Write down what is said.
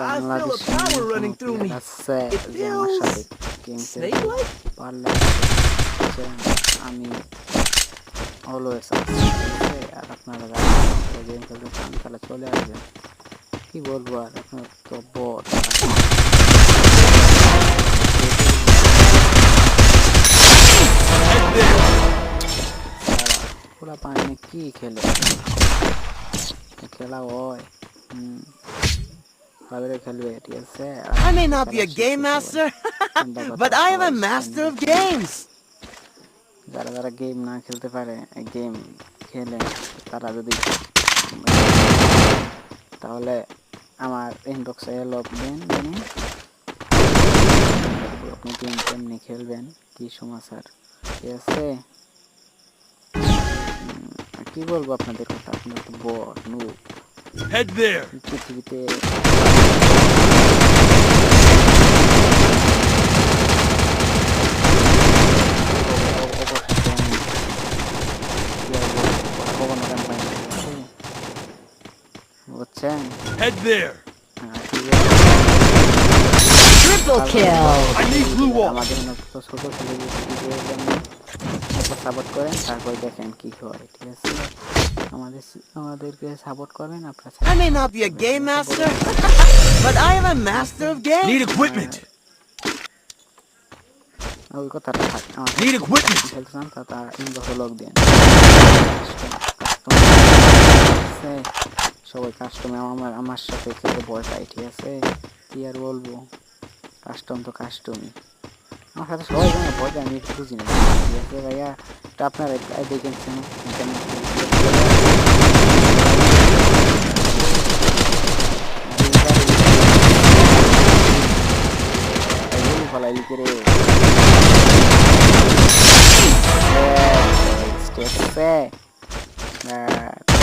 Bangladesh power running through me. আছে যে আমার সাথে খেলতে পারলে আমি অলওয়েজ আছি আর আপনারা যারা গেম খেলতে চান তাহলে চলে আসবেন কি বলব আর আপনার তো বট খোলা পানি কি খেলে খেলা হয় হুম ভাবে খেলবে ঠিক আছে? I may not be a game master, but I am a master of games. যারা যারা গেম না খেলতে পারে গেম খেলে তারা যদি তাহলে আমার ইনবক্সে লগ দেন আপনি গেম কেমনি খেলবেন? কি সমাচার? ঠিক আছে? কি বলব আপনাদের কথা? আপনার তো নু Head there. পৃথিবীতে বুঝছেন Head there. হ্যাঁ, ঠিক আছে। Triple kill. I need blue wall. আমাদের মতো তো ছোট ছেলে সাপোর্ট করেন তারপর দেখেন কি হয় ঠিক আছে আমাদের আমাদেরকে সাপোর্ট করবেন আপনারা I may not be a game master, but I am a master of games. Need equipment. ওই কথাটা থাক আমার Need equipment. খেলতে চান তা তার ইনবক্স লগ দেন সবাই কাস্টমে আমার আমার সাথে খেতে ভয় পাই ঠিক আছে? কি আর বলব? কাস্টম তো কাস্টমই আমার সাথে সবাই জানে ভয় আমি একটু বুঝি না। ঠিক আছে ভাইয়া? তো আপনারা দেখেন কেন micro. É, esquece fé. Na